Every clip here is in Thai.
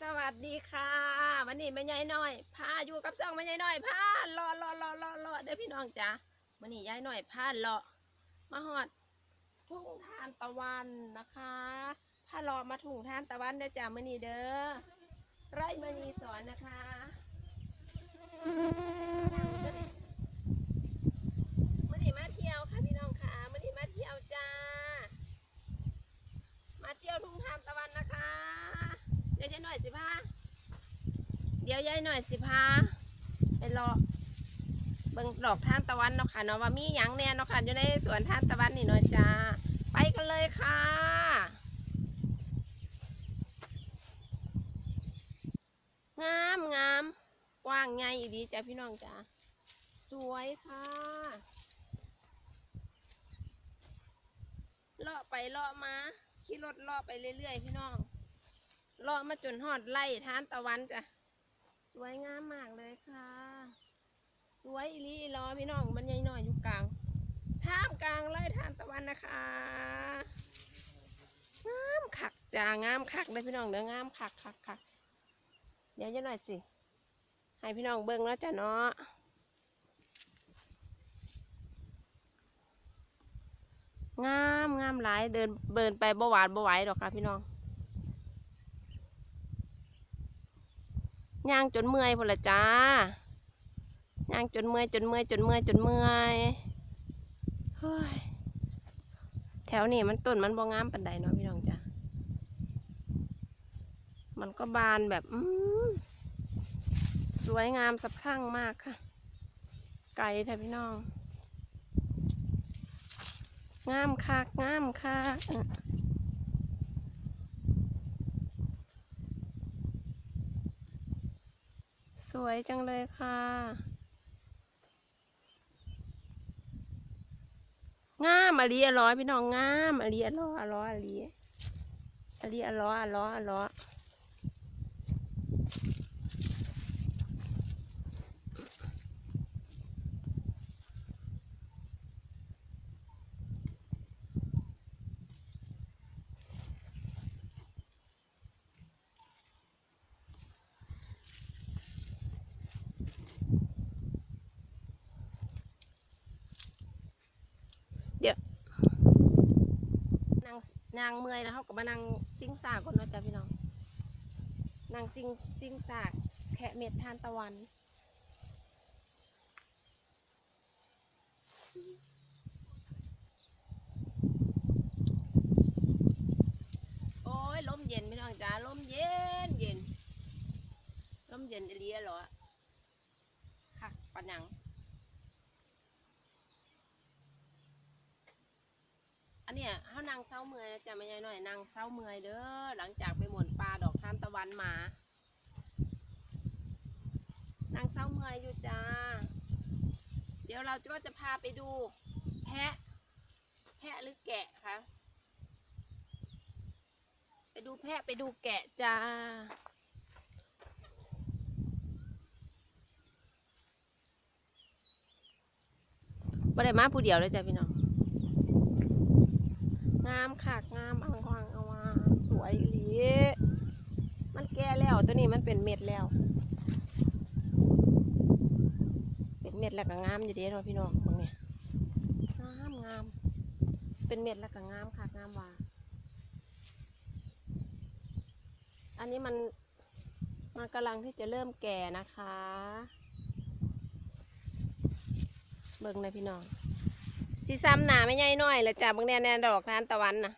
สวัสดีค่ะวันนี้แม่ใหญ่น้อยพาอยู่กับช่องแม่ใหญ่น้อยพารอรอรอรอรอเด้อพี่น้องจ้ะวันนี้ยายน้อยพาเลาะมาหอดทุ่งทานตะวันนะคะพาเลาะมาทุ่งทานตะวันเด้อจ้ะมื่อนี้เด้อไร่มณีสอนนะคะมื่อนี้มาเที่ยวค่ะพี่น้องค่ะมื่อนี้มาเที่ยวจ้ามาเที่ยวทุ่งทานตะวันนะคะ เดี๋ยวยายหน่อยสิพาเดี๋ยวยายหน่อยสิพาไปรอเบิ่งดอกทานตะวันเนาะค่ะเนาะว่ามีหยังแน่เนาะค่ะอยู่ในสวนทานตะวันนี่เนาะจ้าไปกันเลยค่ะงามงามกว้างใหญ่อีดีจ้ะพี่น้องจ้าสวยค่ะเลาะไปเลาะมาขี่รถเลาะไปเรื่อยๆพี่น้อง เลาะมาจนหอดไล่ทานตะวันจ้ะ สวยงามมากเลยค่ะ สวยอีลีอีลอพี่น้องมันใหญ่หน่อยอยู่กลางท่ามกลางไล่ทานตะวันนะคะงามคักจ้างามคักเลยพี่น้องเด้องามคักคักคักเดี๋ยวจะหน่อยสิ ให้พี่น้องเบิ่งแล้วจ้ะเนาะงามงามหลายเดินเดินไปบ่หวาดบ่ไหวดอกค่ะพี่น้อง ย่างจนเมื่อยพละจ้าย่างจนเมื่อยจนเมื่อยจนเมื่อยจนเมื่อยเฮ้ยแถวนี้มันต้นมันบ่งามปันใดเนาะพี่น้องจ้ามันก็บานแบบอืมสวยงามสะพรั่งมากค่ะ ไก่แท้พี่น้อง งามคักงามคักเออ สวยจังเลยค่ะ งามอลีอร้อยพี่น้องงามอลีอร้อยอร้อยอลีอลีอร้อยอร้อยอร้อย เดี๋ยวนางนางเมื่อยแล้วเขาก็มานั่งซิงสากคนเนาะจ้ะพี่น้องนั่งซิงซิงสากแคะเม็ดทานตะวันโอ้ยลมเย็นพี่น้องจ้าลมเย็นเย็นลมเย็นอีเลียเหรอคักปัญญัง อันเนานางเศร้าเมื่อยนะจ๊ะไม่ใช่หน่อยนางเศร้าเมื่อยเด้อหลังจากไปหมุนปลาดอกทานตะวันมานางเศร้าเมื่อยอยู่จ้า เดี๋ยวเราก็จะพาไปดูแพะ แพะหรือแกะคะไปดูแพะไปดูแกะจ้าบ่ได้มาผู้เดียวเลยจ้ะพี่น้องามขากงามอังควางเอาว่าสวยอีหลีมันแก่แล้วตัวนี้มันเป็นเม็ดแล้ว เป็นเม็ดแล้วก็งามอยู่เดีเนาะพี่น้องตรงเนี้ยงามงามเป็นเม็ดแล้วก็งามขากงามว่าอันนี้มันมันกำลังที่จะเริ่มแก่นะคะ เบิ่งเลยพี่น้อง สีซ้ำหนาไม่ใหญ่น้อยแล้วจ้ะบางแน่แน่ดอกทานตะวันนะ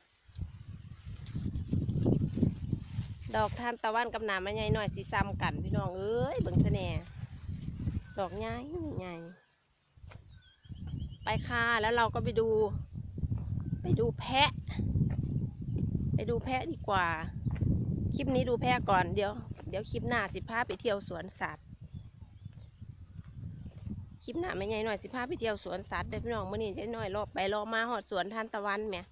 ดอกทานตะวันกับหนาไม่ใหญ่น้อยสีซ้ำกันพี่น้องเอ้ยเบิ่งเสน่ห์ดอกใหญ่ใหญ่ไปค่ะแล้วเราก็ไปดู ไปดูแพะ ไปดูแพะดีกว่า คลิปนี้ดูแพะก่อนเดี๋ยว เดี๋ยวคลิปหน้าสิพาไปเที่ยวสวนสัตว์ ลิปหน้าไม่ใหญ่หน่อยสิพาไปเที่ยวสวนสัตว์เด้อพี่น้องมื่อนี้เจ๊หน่อยรอบไปรอบมาหอดสวนทานตะวันแม่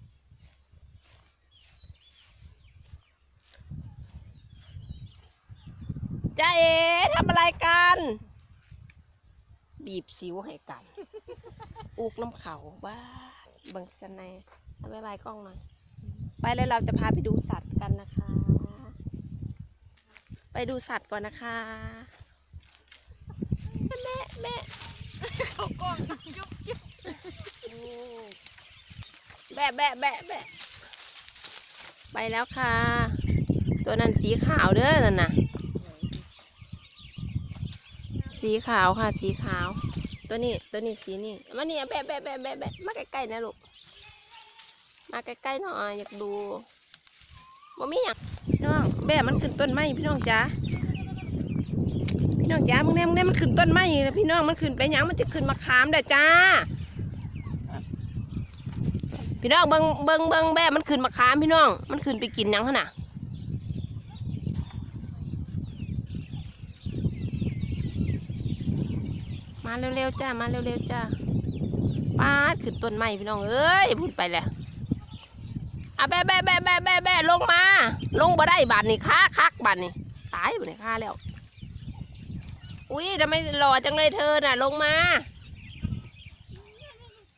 จ้าเอ๋ทำอะไรกัน บีบสิวให้กัน อุกน้ำเขาบ้าเบังสนในเอาบายบายกล้องหน่อย ไปแล้วเราจะพาไปดูสัตว์กันนะคะ ไปดูสัตว์ก่อนนะคะ แม่แม่ เขากล้องยุบยุบแบะแบะแบะแบะไปแล้วค่ะ ตัวนั้นสีขาวเด้อนั่นน่ะ สีขาวค่ะ สีขาว ตัวนี้ตัวนี้สีนี่มาเนี่ยแบะแบะแบะแบะแบะมาใกล้ๆนะลูกมาใกล้ๆหน่อยอยากดูบ่มีอย่างพี่น้องแบะมันขึ้นต้นไม้พี่น้องจ๋า พี่น้องจ๋ามึงแน่มึงแน่มันขึ้นต้นไม้พี่น้องมันขึ้นไปยังมันจะขึ้นมาขามเด้อจ้า พี่น้องเบิงเบิงเบิงแบะมันขึ้นมาขามพี่น้อง มันขึ้นไปกินยังขนาดมาเร็วๆจ้ามาเร็วๆจ้าป้าขึ้นต้นไม้พี่น้องเอ้ยพูดไปแล้วอะแบะแบะแบะแบะแบะแบลงมา ลงบ่ได้บาดนี่ค้าคักบาดนี่ตายบ่นี่ค้าแล้ว อุ้ยทำไมหล่อจังเลยเธอน่ะ ลงมา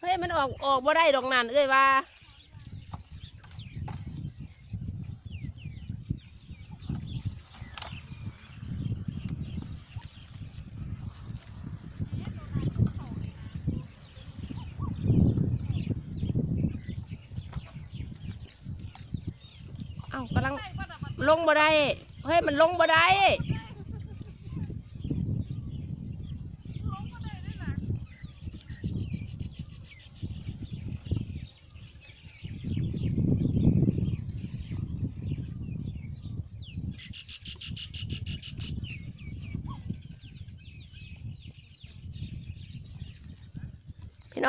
เฮ้ย มันออกออกบ่ได้ดอกนั่นเอ้ยว่าเอ้ากำลังลงบ่ได้ เฮ้ย มันลงบ่ได้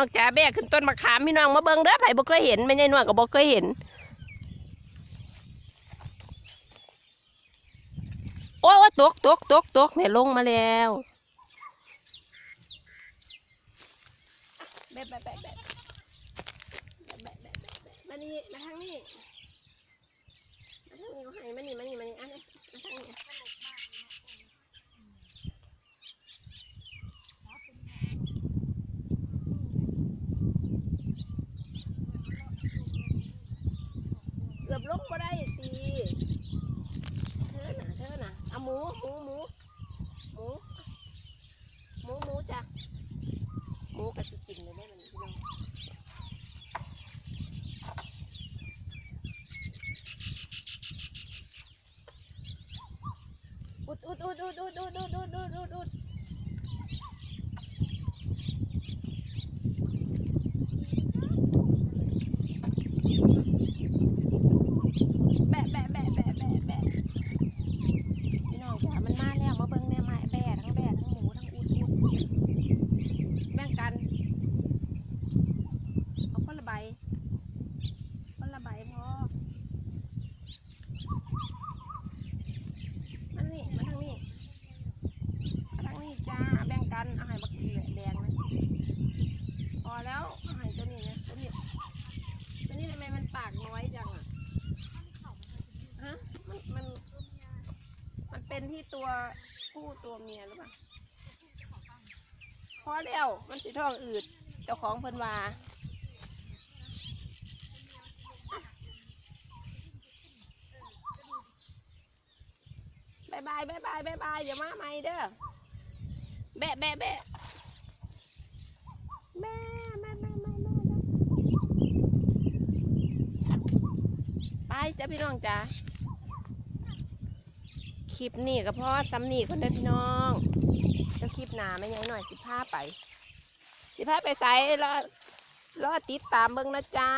องจ๋าแบกขึ้นต้นมะขามพี่น้องมาเบิ้งเด้อไผ่บ่เคยเห็นไม่ใช่นวดกับบ่เคยเห็น โอ้ยตกตกตกตกเนี่ยลงมาแล้วแบบแบบแบบแบบแบบแบบมานี่มาทางนี้มาทางนี้มาให้มานี่มานี่มานี่อันนี้ หมู ที่ตัวผู้ตัวเมียหรือเปล่าพอแล้วมันสีทองอืดเจ้าของเพิ่นว่าบายบายบายบายบายบายอย่ามาใหม่เด้อแบะแบะแบะแม่แม่แม่แม่แม่แม่ไปจ้ะพี่น้องจ้า ลิปนี้ก็พอซ้ำนี่คนเด้อพี่น้องแล้วคลิปหนาไม่ยังหน่อยสิพาไป สิพาไปใส่รอรอติดตามเบิ่งนะจ้า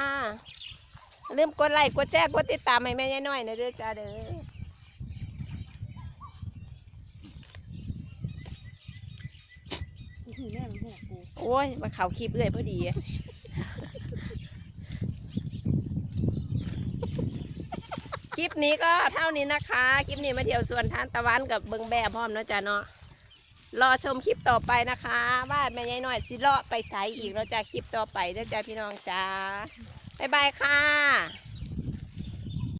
อย่าลืมกดไลค์กดแชร์กดติดตามให้แม่ยายน้อยนะเด้อจ้าเด้อนี่แม่มันแหกกูโอ้ยมาเข่าคลิปเอื่อยพอดี คลิปนี้ก็เท่านี้นะคะ คลิปนี้มาเที่ยวสวนทานตะวันกับเบิงแบบพร้อมเนาะจ้าเนาะ รอชมคลิปต่อไปนะคะ ว่าแม่ยายน้อยสิเลาะไปใสอีกเราจะคลิปต่อไปเด้อจ้าพี่น้องจ้าบ๊ายบายค่ะ